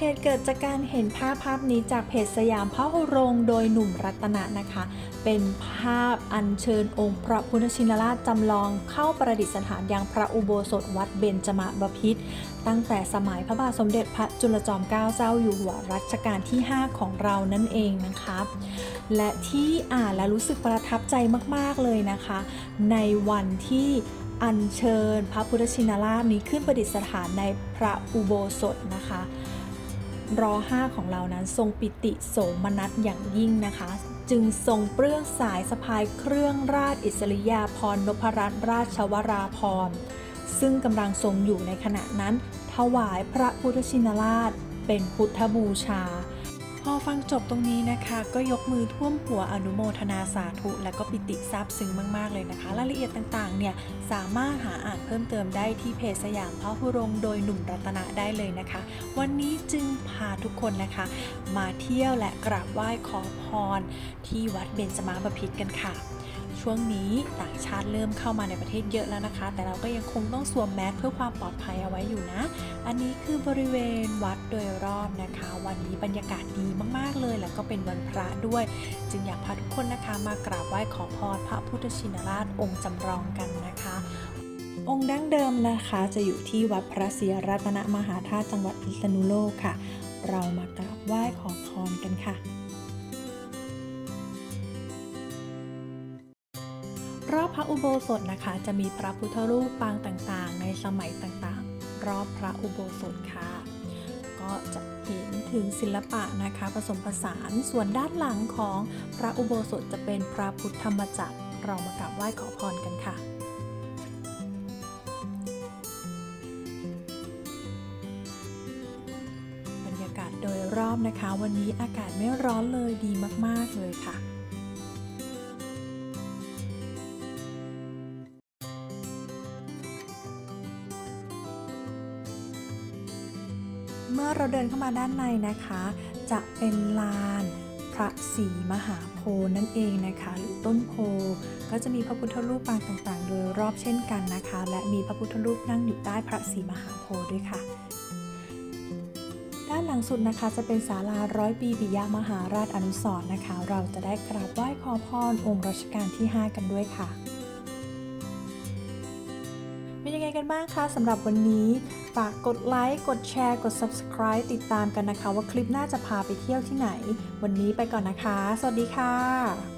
เหตุเกิดจากการเห็นภาพภาพนี้จากเพจสยามพระโรงโดยหนุ่มรัตนะนะคะ เป็นภาพอัญเชิญองค์พระพุทธชินราชจำลองเข้าประดิษฐานยังพระอุโบสถวัดเบญจมาบพิตรตั้งแต่สมัยพระบาทสมเด็จพระจุลจอมเกล้าเจ้าอยู่หัวรัชกาลที่ 5 ของเรานั่นเองนะคะ และที่อ่านและรู้สึกประทับใจมากๆเลยนะคะ ในวันที่อัญเชิญพระพุทธชินราชนี้ขึ้นประดิษฐานในพระอุโบสถนะคะ รอห้าของเรานั้นทรงปิติโสมนัสอย่างยิ่งนะคะ จึงทรงเปลื้องสายสะพายเครื่องราชอิสริยาภรณ์นพรัตนราชวราภรซึ่งกำลังทรงอยู่ในขณะนั้น ถวายพระพุทธชินราช เป็นพุทธบูชา พอฟังจบตรงนี้นะคะ ก็ยกมือท่วมหัวอนุโมทนาสาธุและก็ปิติซาบซึ้งมากๆเลยนะคะ รายละเอียดต่างๆ เนี่ยสามารถหาอ่านเพิ่มเติมได้ที่เพจสยามพระหุรงโดยหนุ่มรัตนะได้เลยนะคะ วันนี้จึงพาทุกคนนะคะ มาเที่ยวและกราบไหว้ขอพร ที่วัดเบญจมาบพิตรกันค่ะช่วงนี้ต่างชาติเริ่มเข้ามาในประเทศเยอะแล้วนะคะ แต่เราก็ยังคงต้องสวมแมสเพื่อความปลอดภัยเอาไว้อยู่นะ อันนี้คือบริเวณวัดโดยรอบนะคะ วันนี้บรรยากาศดีมากๆเลย แล้วก็เป็นวันพระด้วย จึงอยากพาทุกคนนะคะมากราบไหว้ขอพรพระพุทธชินราชองค์จำลองกันนะคะ องค์ดั้งเดิมนะคะจะอยู่ที่วัดพระศรีรัตนมหาธาตุจังหวัดพิษณุโลกค่ะ เรามากราบไหว้ขอพรกันค่ะรอบพระอุโบสถนะคะ จะมีพระพุทธรูปปางต่างๆ ในสมัยต่างๆ รอบพระอุโบสถค่ะ ก็จะเห็นถึงศิลปะนะคะผสมผสานส่วนด้านหลังของพระอุโบสถจะเป็นพระพุทธธรรมจักรเรามากราบไหว้ขอพรกันค่ะบรรยากาศโดยรอบนะคะ วันนี้อากาศไม่ร้อนเลยดีมาก ๆ เลยค่ะ เมื่อเราเดินเข้ามาด้านในนะคะ จะเป็นลานพระศรีมหาโพนั่นเองนะคะ หรือต้นโพก็จะมีพระพุทธรูปปางต่างๆ โดยรอบเช่นกันนะคะ และมีพระพุทธรูปนั่งอยู่ใต้พระศรีมหาโพด้วยค่ะ ด้านหลังสุดนะคะจะเป็นศาลาร้อยปีปิยมหาราชอนุสรณ์นะคะ เราจะได้กราบไหว้ขอพรองค์รัชกาลที่ 5 กันด้วยค่ะเป็นยังไงกันบ้างคะสำหรับวันนี้ ฝากกดไลค์ กดแชร์ กด subscribe ติดตามกันนะคะ ว่าคลิปหน้าจะพาไปเที่ยวที่ไหน วันนี้ไปก่อนนะคะ สวัสดีค่ะ